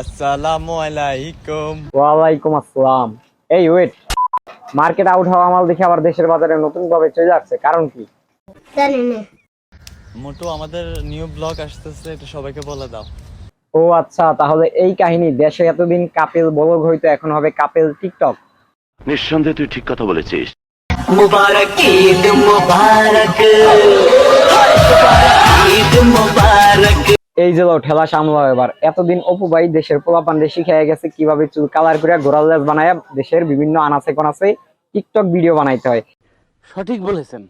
আসসালামু ওয়ালাইকুম আসসালাম। এই ওয়েট মার্কেট আউট হওয়া আমার দেখে আবার দেশের বাজারে নতুন ভাবে চলে যাচ্ছে কারণ কি? মোটু আমাদের নিউ ব্লগ আসতেছে এটা সবাইকে বলে দাও। ও আচ্ছা তাহলে এই কাহিনী দেশে এতদিন কাপেল ব্লগ হইতো এখন হবে কাপেল টিকটক। নিঃসন্দেহে তুই ঠিক কথা বলেছিস। মুবারক ঈদ মুবারক। ঈদ মুবারক। এই যে ঠেলা সামলাও এবার। এতদিন অপু ভাই দেশের পোলাপান্ডে শিখাই গেছে কীভাবে চুল কালার করে গোড়াল লেস বানায় দেশের বিভিন্ন আনাচে কোনাচে টিকটক ভিডিও বানাইতে হয়। সঠিক বলেছেন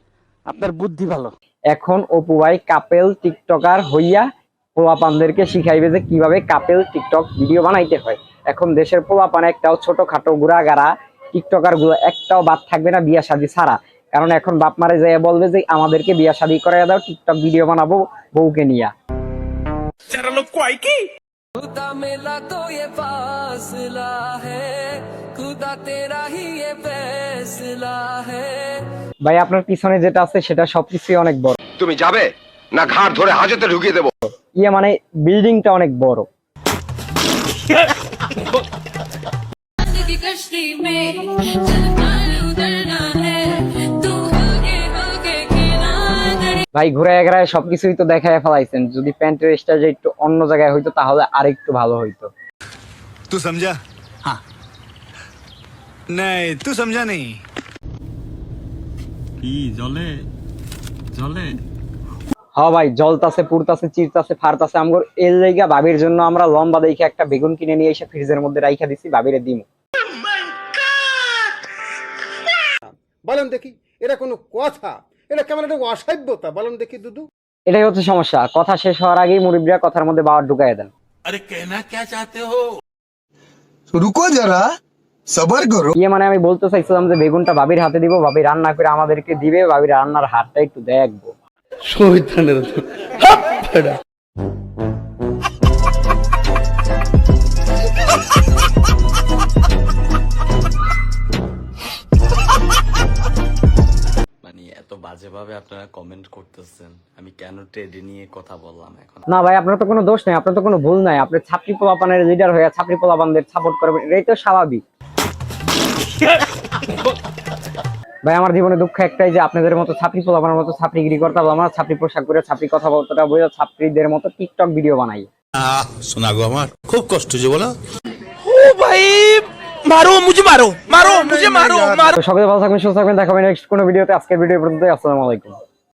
আপনার বুদ্ধি ভালো। এখন অপু ভাই কাপেল টিকটকার হইয়া পোলাপানদেরকে শিখাইবে যে কীভাবে কাপেল টিকটক ভিডিও বানাইতে হয়। এখন দেশের পোলাপান একটাও ছোটখাটো গুড়াগাড়া টিকটকারগুলো একটাও বাদ থাকবে না বিয়া শাদী ছাড়া। কারণ এখন বাপ মারে যাইয়া বলবে যে আমাদেরকে বিয়া শাদী করে দাও টিকটক ভিডিও বানাবো বউকে নিয়া। खुदा मिला तो ये फासला है खुदा तेरा ही ये फैसला है ভাই আপনার পিছনে যেটা আছে সেটা সবকিছুই অনেক বড় তুমি যাবে না ঘাড় ধরে হাজতে ঢুকিয়ে দেবো ইয়ে মানে বিল্ডিংটা অনেক বড় की कश्ती में ভাই ঘুরে ঘুরায় সবকিছুই তো দেখায় ফেলাইছেন। যদি প্যান্টের স্টাইলটা একটু অন্য জায়গায় হইতো তাহলে আরেকটু ভালো হইতো। তুই সমঝা হ্যাঁ নাই তুই সমঝা নেই কি জলে জলে হ্যাঁ ভাই জলতাছে পুরতাছে চিরতাছে ফারতাছে আমগর এর জায়গা ভাবির জন্য আমরা লম্বা দেখে একটা বেগুন কিনে নিয়ে এসে ফ্রিজের মধ্যে রাইখা দিছি ভাবিরে দিম। oh বলেন দেখি এটা কোনো কথা? এটা কেমন একটা অসাধ্যতা? বলেন দেখি দুদু। এটাই হচ্ছে সমস্যা। কথা শেষ হওয়ার আগেই মুরিবরা কথার মধ্যে বাবার ঢুকাই দেন। আরে কেনা কে চাতে হো? রুকো যারা সবার করো। ইয়ে মানে আমি বলতে চাইছিলাম যে বেগুনটা ভাবির হাতে দিব ভাবি রান্না করে আমাদেরকে দিবে ভাবির রান্নার হাতটা একটু দেখব। শহীদ আপনারা কমেন্ট করতেছেন। আমি কেন টেডি নিয়ে কথা বললাম এখন? না ভাই আপনার তো কোনো দোষ নাই আপনার তো কোনো ভুল নাই। আপনি ছাত্রী পোলাপানের লিডার হয়ে ছাত্রী পোলাপানদের সাপোর্ট করবেন এটাই তো স্বাভাবিক। ভাই আমার জীবনে দুঃখ একটাই যে আপনাদের মতো ছাত্রী পোলাপানের মতো আমার মতো করতে হবে আমার ছাপড়ি পোশাক করে ছাপড়ি কথাবার্তা বলে ছাত্রীদের মতো টিকটক ভিডিও বানাই। শোনা গো আমার। খুব কষ্ট যে বলো। ও ভাই মারো মুজি মারো মারো। बोला মারো। সকলে ভালো থাকবেন সুস্থ থাকবেন দেখা হবে নেক্সট কোনো ভিডিওতে আজকের ভিডিও পর্যন্ত আসসালামু আলাইকুম।